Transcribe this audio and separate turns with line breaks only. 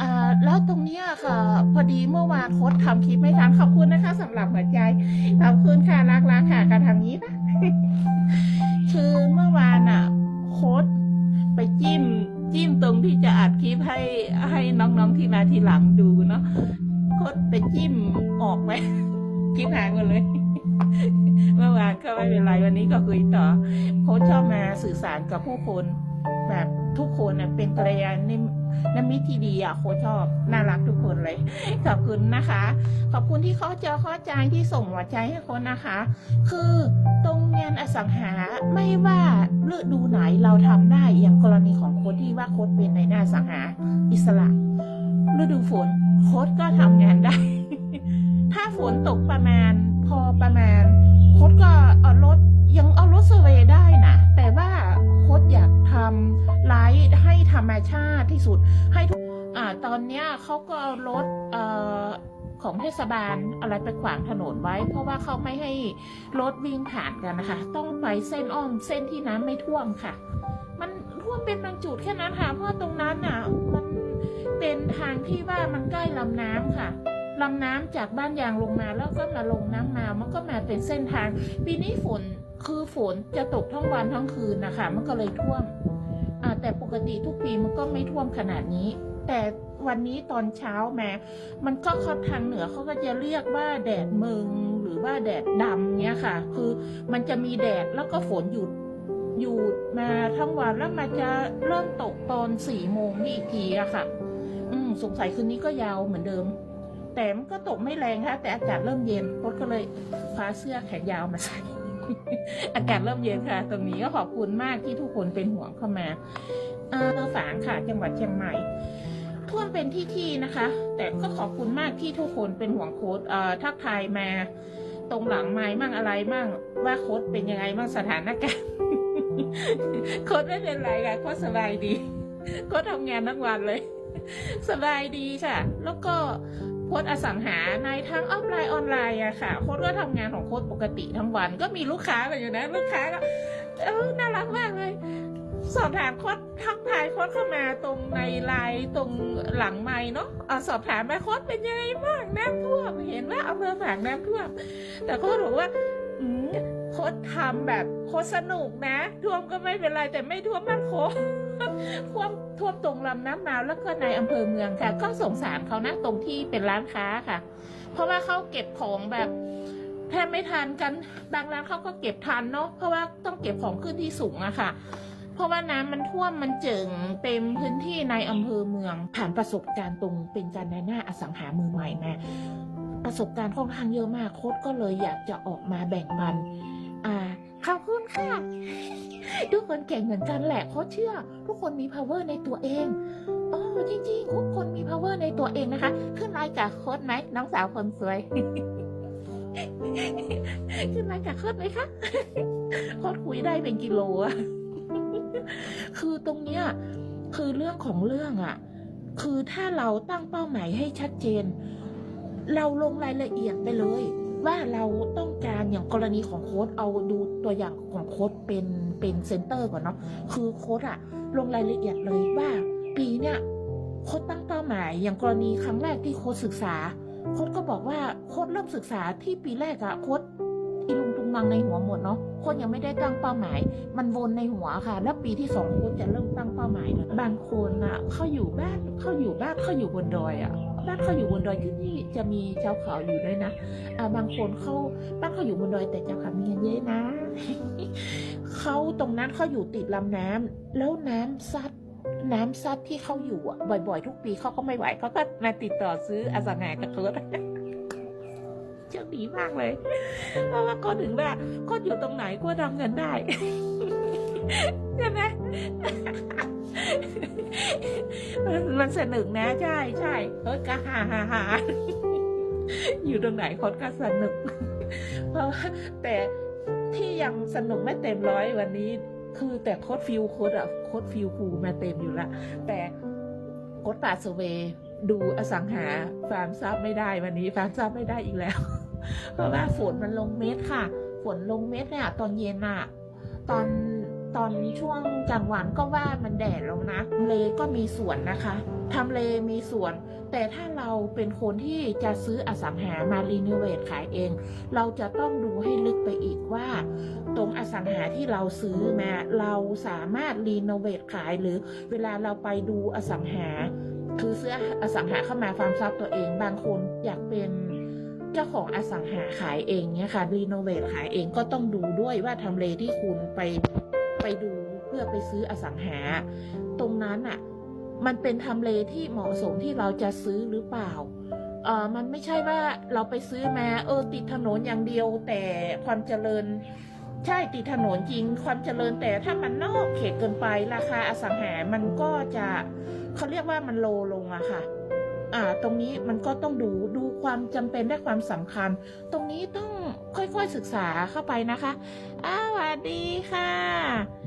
อ่าแล้วตรงเนี้ยค่ะ พอดีเมื่อวานโค้ดทำคลิปไม่ทันขอบคุณนะคะสำหรับหัวใจขอบคุณค่ะรักรักค่ะ การทำนี้นะคือเมื่อวานอะ โค้ดไปจิ้ม จิ้มตรงที่จะอัดคลิปให้ให้น้องๆที่มาทีหลังดูเนาะโค้ดไปจิ้มออกไหมคลิปหายหมดเลยเมื่อวานก็ไม่เป็นไรวันนี้ก็คุยต่อ โค้ชชอบมาสื่อสารกับผู้คนแบบ ทุกคนเป็นกัลยาณน้ำมิตรที่ดีอะโคชอบ น่ารักทุกคนเลย ขอบคุณนะคะ ขอบคุณที่เขาเจอเข้าใจที่ส่งหัวใจให้ค้ชนะคะ คือตรงงานอสังหาไม่ว่าฤดูไหนเราทำได้อย่างกรณีของโคชที่ว่าโคชเป็นในหน้าอสังหา อิสระ ฤดูฝนโคชก็ทำงานได้ ถ้าฝนตกประมาณ พอประมาณโคก็เอารถยังเอารถเซเวได้นะแต่ว่า ธรรมชาติที่สุด ให้ทุกอ่าตอนเนี้ยเขาก็เอารถเอ่อของเทศบาลอะไรไปขวางถนนไว้ เพราะว่าเขาไม่ให้รถวิ่งผ่านกันนะคะ ต้องไปเส้นอ้อมเส้นที่น้ำไม่ท่วมค่ะ มันท่วมเป็นบางจุดแค่นั้นค่ะ เพราะตรงนั้นน่ะมันเป็นทางที่ว่ามันใกล้ลำน้ำค่ะลำน้ำจากบ้านยางลงมาแล้วก็มาลงน้ำมา มันก็มาเป็นเส้นทาง ปีนี้ฝนคือฝนจะตกทั้งวันทั้งคืนนะคะ มันก็เลยท่วม แต่ปกติทุกปีมันก็ไม่ท่วมขนาดนี้ แต่วันนี้ตอนเช้าแม้มันก็เขาทางเหนือเขาก็จะเรียกว่าแดดเมืองหรือว่าแดดดำเนี้ยค่ะ คือมันจะมีแดดแล้วก็ฝนหยุดหยุดมาทั้งวันแล้วมันจะเริ่มตกตอนสี่โมงนี่อีกทีอะค่ะ อืมสงสัยคืนนี้ก็ยาวเหมือนเดิม แต่มันก็ตกไม่แรงค่ะแต่อากาศเริ่มเย็นรถก็เลยคว้าเสื้อแขนยาวมาใส่ อากาศเริ่มเย็นค่ะ ตรงนี้ก็ขอบคุณมากที่ทุกคนเป็นห่วงเข้ามาเออฝางค่ะ จังหวัดเชียงใหม่ท่วมเป็นที่ที่นะคะ แต่ก็ขอบคุณมากที่ทุกคนเป็นห่วงโค้ดเอ่อทักทายมา ตรงหลังไม้มั่งอะไรมั่งว่าโค้ดเป็นยังไงมั่งสถานการณ์โค้ดไม่เป็นไรค่ะโค้ดสบายดีโค้ดทำงานทั้งวันเลย สบายดีค่ะ แล้วก็ โค้ดอสังหาในทั้งออฟไลน์ออนไลน์อะค่ะโค้ดก็ทำงานของโค้ดปกติทั้งวัน ก็มีลูกค้ากันอยู่นะ ลูกค้าก็เออน่ารักมากเลย สอบถามโค้ดทักทายโค้ดเข้ามาตรงในไลน์ตรงหลังไม้เนาะอสอบถามไปโค้ดเป็นยังไงบ้างน้ำท่วมเห็นว่าอำเภอฝางน้ำท่วมแต่โค้ดบอกว่าอืโค้ดทำแบบโค้ดสนุกนะท่วมก็ไม่เป็นไรแต่ไม่ท่วมมากโค้ด ท่วมท่วมตรงลำน้ำนาวแล้วก็ในอำเภอเมืองค่ะ ก็สงสารเขานะตรงที่เป็นร้านค้าค่ะ เพราะว่าเขาเก็บของแบบแทบไม่ทันกันบางร้านเขาก็เก็บทันเนาะเพราะว่าต้องเก็บของขึ้นที่สูงอะค่ะ เพราะว่าน้ำมันท่วมมันเจิ่งเต็มพื้นที่ในอำเภอเมือง ผ่านประสบการณ์ตรงเป็นการในหน้าอสังหามือใหม่มาประสบการณ์ค่อนข้างเยอะมากโค้ดก็เลยอยากจะออกมาแบ่งปันอ่า ขอบคุณค่ะ ทุกคนเก่งเหมือนกันแหละโค้ชเชื่อ ทุกคนมี power ในตัวเองอ๋อจริงๆ ทุกคนมี power ในตัวเองนะคะ ขึ้นไลน์กับโค้ดไหมน้องสาวคนสวย ขึ้นไลน์กับโค้ดไหมคะโค้ดคุยได้เป็นกิโลอะคือตรงเนี้ยคือเรื่องของเรื่องอะคือถ้าเราตั้งเป้าหมายให้ชัดเจน เราลงรายละเอียดไปเลย ว่าเราต้องการอย่างกรณีของโค้ดเอาดูตัวอย่างของโค้ดเป็นเป็นเซนเตอร์ก่อนเนาะคือโค้ดอะลงรายละเอียดเลยว่าปีเนี้ยโค้ดตั้งเป้าหมายอย่างกรณีครั้งแรกที่โค้ดศึกษาโค้ดก็บอกว่าโค้ดเริ่มศึกษาที่ปีแรกอะโค้ดอีลุงตุงนังในหัวหมดเนาะโค้ดยังไม่ได้ตั้งเป้าหมาย มันวนในหัวค่ะ แล้วปีที่สองโค้ดจะเริ่มตั้งเป้าหมายแล้วบางคนอะเขาอยู่บ้านเขาอยู่บ้านเขาอยู่บนดอยอะ บ้านเขาอยู่บนดอยที่นี่จะมีชาวเขาอยู่ด้วยนะอ่าบางคนเขาบ้านเขาอยู่บนดอยแต่เจ้าค่ะมีเงินเยอะนะเขาตรงนั้นเขาอยู่ติดลำน้ำแล้วน้ำซัดน้ำซัดที่เขาอยู่อะบ่อย ๆ ทุกปีเขาก็ไม่ไหวเขาก็มาติดต่อซื้ออสังหากับเคิร์ดโชคดีมากเลยเพราะว่าก็ถึงว่าก็อยู่ตรงไหนก็ทำเงินได้ใช่ไหม มันสนุกนะ ใช่ใช่เออก็ฮ่าฮ่าฮ่าอยู่ตรงไหนคนก็สนุก เพราะว่าแต่ที่ยังสนุกไม่เต็มร้อยวันนี้ คือแต่โค้ดฟิลโค้ดอะโค้ดฟิลฟูมาเต็มอยู่ละแต่โค้ดปาสเวดูอสังหาฟาร์มซับไม่ได้วันนี้ฟาร์มซับไม่ได้อีกแล้ว เพราะว่าฝนมันลงเม็ดค่ะ ฝนลงเม็ดเนี่ยตอนเย็นอะตอน ตอนช่วงกลางวันก็ว่ามันแดดแล้วนะเลก็มีสวนนะคะทำเลมีส่วน แต่ถ้าเราเป็นคนที่จะซื้ออสังหามารีโนเวทขายเอง เราจะต้องดูให้ลึกไปอีกว่า ตรงอสังหาที่เราซื้อมาเราสามารถรีโนเวทขายหรือเวลาเราไปดูอสังหา คือซื้ออสังหาเข้ามาฟาร์มซับตัวเอง บางคนอยากเป็นเจ้าของอสังหาขายเองเนี่ยค่ะรีโนเวทขายเองก็ต้องดูด้วยว่าทำเลที่คุณไป ไปดูเพื่อไปซื้ออสังหา ตรงนั้นอะมันเป็นทำเลที่เหมาะสมที่เราจะซื้อหรือเปล่าเออมันไม่ใช่ว่าเราไปซื้อมาเออติดถนนอย่างเดียวแต่ความเจริญ ใช่ติดถนนจริง ความเจริญแต่ถ้ามันนอกเขตเกินไปราคาอสังหา มันก็จะเขาเรียกว่ามันโลลงอะค่ะ อ่าตรงนี้มันก็ต้องดูดูความจำเป็นและความสำคัญ ตรงนี้ต้องค่อยๆศึกษาเข้าไปนะคะสวัสดีค่ะ